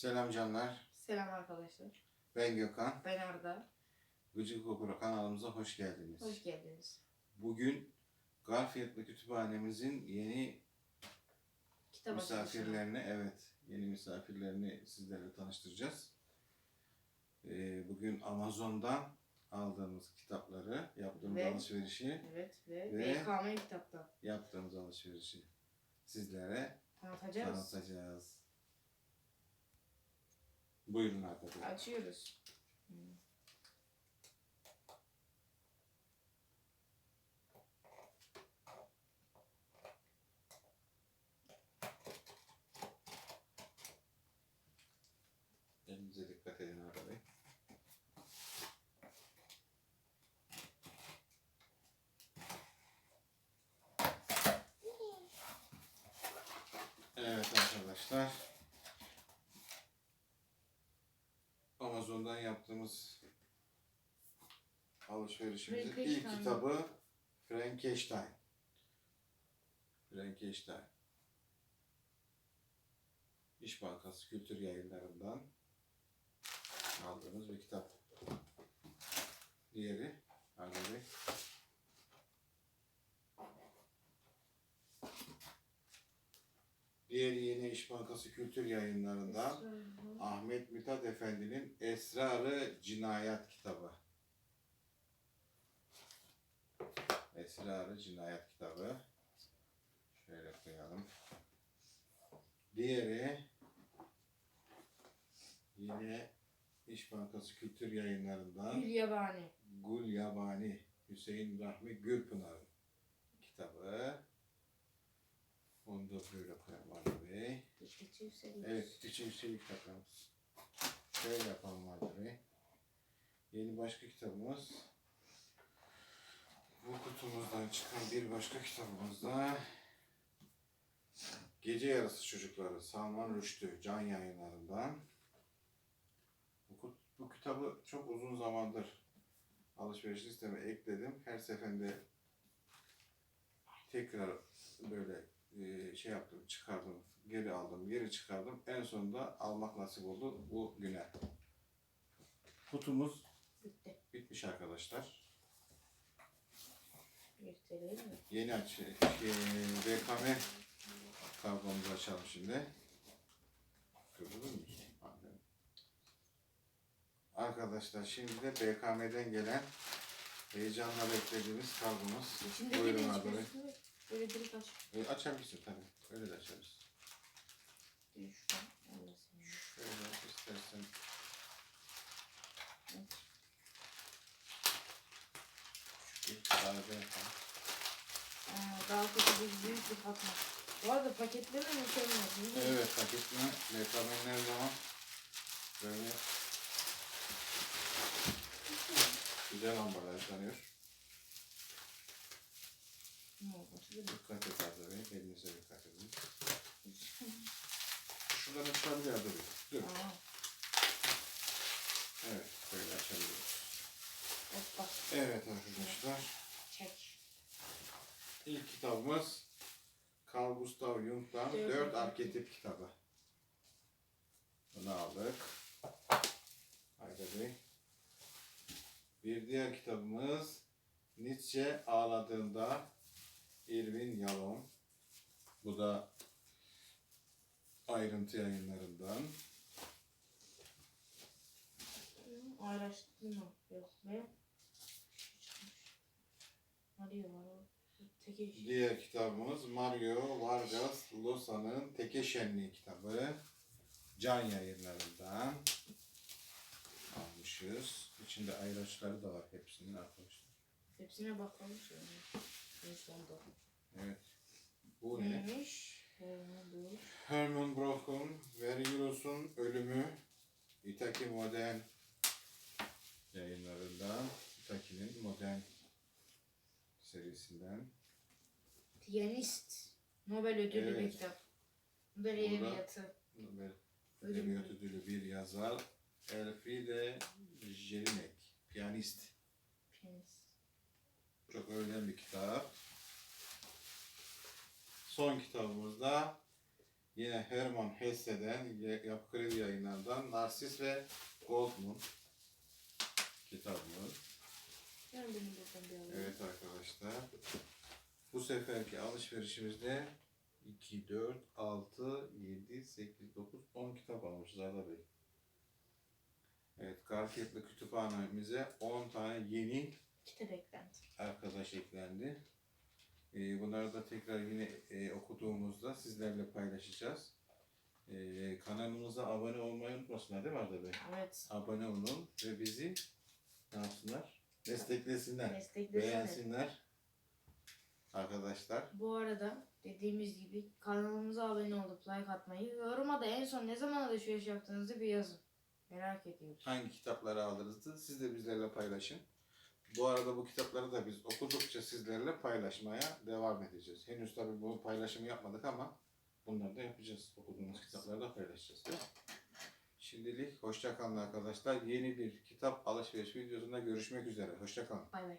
Selam canlar. Selam arkadaşlar. Ben Gökhan. Ben Arda. Gıcık Okura kanalımıza hoş geldiniz. Hoş geldiniz. Bugün Garfield'lı kütüphanemizin yeni Kitap misafirlerini, evet, yeni misafirlerini sizlerle tanıştıracağız. Ee, bugün Amazon'dan aldığımız kitapları, yaptığımız Ve- alışverişi, Evet ve, Ve- BKM kitaptan yaptığımız alışverişi sizlere tanıtacağız. tanıtacağız. Buyurun arkadaşlar. Açıyoruz. Elinize dikkat edin Bey. Evet arkadaşlar. Amazon'dan yaptığımız alışverişimizin ilk kitabı Frankenstein. Frankenstein. İş Bankası Kültür Yayınları'ndan aldığımız bir kitap. Diğeri Arda Bey. Diğeri yine İş Bankası Kültür Yayınları'ndan Ahmet Mithat Efendi'nin Esrarı Cinayet kitabı. Esrarı Cinayet kitabı. Şöyle koyalım. Diğeri yine İş Bankası Kültür Yayınları'ndan Gül Yabani. Gul Yabani Hüseyin Rahmi Gürpınar'ın kitabı. Böyle koyalım Ali Bey. İşte yükseliyoruz. Evet, içi çelik takamız. Şöyle yapalım Ali Bey. Yeni başka kitabımız. Bu kutumuzdan çıkan bir başka kitabımız da Gece Yarısı Çocukları Salman Rüştü Can Yayınlarından. Bu, bu kitabı çok uzun zamandır alışveriş listeme ekledim. Her seferinde tekrar böyle e, şey yaptım, çıkardım, geri aldım, geri çıkardım. En sonunda almak nasip oldu bu güne. Kutumuz Bitti. bitmiş arkadaşlar. Mi? Yeni aç, BKM kargomuzu açalım şimdi. Mı? Aynen. Arkadaşlar şimdi de BKM'den gelen heyecanla beklediğimiz kargomuz. İçindeki Buyurun abi. Böyle direkt aç. E, açabilirsin tabii. Öyle de açarız. Dur şuradan. Allah seni. Şöyle istersen Evet. şu bir sade yapalım. Aa, daha kötü bir büyük bir fatma. Bu arada paketleme mükemmel. değil mi? Evet paketleme BKM'nin her zaman böyle güzel ambalajlanıyor. Mı? Dikkat et Arda Bey. Elinize dikkat edin. Şuradan açılabilir Arda Bey. Dur. Aa, Evet böyle açabiliyoruz. hoppa. Evet arkadaşlar. Çek. İlk kitabımız Carl Gustav Jung'dan Dört Dört Arketip. Kitabı. Bunu aldık. Haydi Bey. Bir diğer kitabımız Nietzsche ağladığında Irvin Yalom. Bu da ayrıntı yayınlarından. Araştırma. Yok be. Arıyor var o. Teke iş. Diğer kitabımız Mario Vargas Llosa'nın Teke Şenliği kitabı. Can yayınlarından almışız. İçinde ayraçları da var hepsinin arkadaşlar. Hepsine bakalım şöyle. Sonda. Evet. Bu ne? Neymiş? Herman Brock'un Vergilos'un Ölümü Itaki Modern yayınlarından Itaki'nin Modern serisinden Piyanist. Nobel ödüllü Evet. bir kitap. Nobel Edebiyatı. Nobel. Edebiyat ödülü bir yazar Elfriede Jelinek, piyanist. Piyanist. Çok önemli bir kitap. Son kitabımız da Yine Hermann Hesse'den, Yapı Kredi yayınlarından Narsis ve Goldman kitabımız. Yani benim buradan bir alayım. Evet arkadaşlar. Bu seferki alışverişimizde 2, 4, 6, 7, 8, 9, 10 kitap almışız Arda Bey. Evet, Garfiyatlı kütüphanemize 10 tane yeni Kitap eklenti. arkadaş eklendi. Ee, bunları da tekrar yine e, okuduğumuzda sizlerle paylaşacağız. Ee, kanalımıza abone olmayı unutmasınlar değil mi Arda Bey? Evet. Abone olun ve bizi ne yapsınlar? Desteklesinler. Desteklesene. Beğensinler. Arkadaşlar. Bu arada dediğimiz gibi kanalımıza abone olup like atmayı, yoruma da en son ne zaman alışveriş yaptığınızı bir yazın. Merak ediyoruz. hangi kitapları aldınızdı siz de bizlerle paylaşın. Bu arada bu kitapları da biz okudukça sizlerle paylaşmaya devam edeceğiz. Henüz tabii bu paylaşımı yapmadık ama bunları da yapacağız. Okuduğumuz kitapları da paylaşacağız değil mi? Şimdilik hoşça kalın arkadaşlar. Yeni bir kitap alışveriş videosunda görüşmek üzere. Hoşça kalın. Bay bay.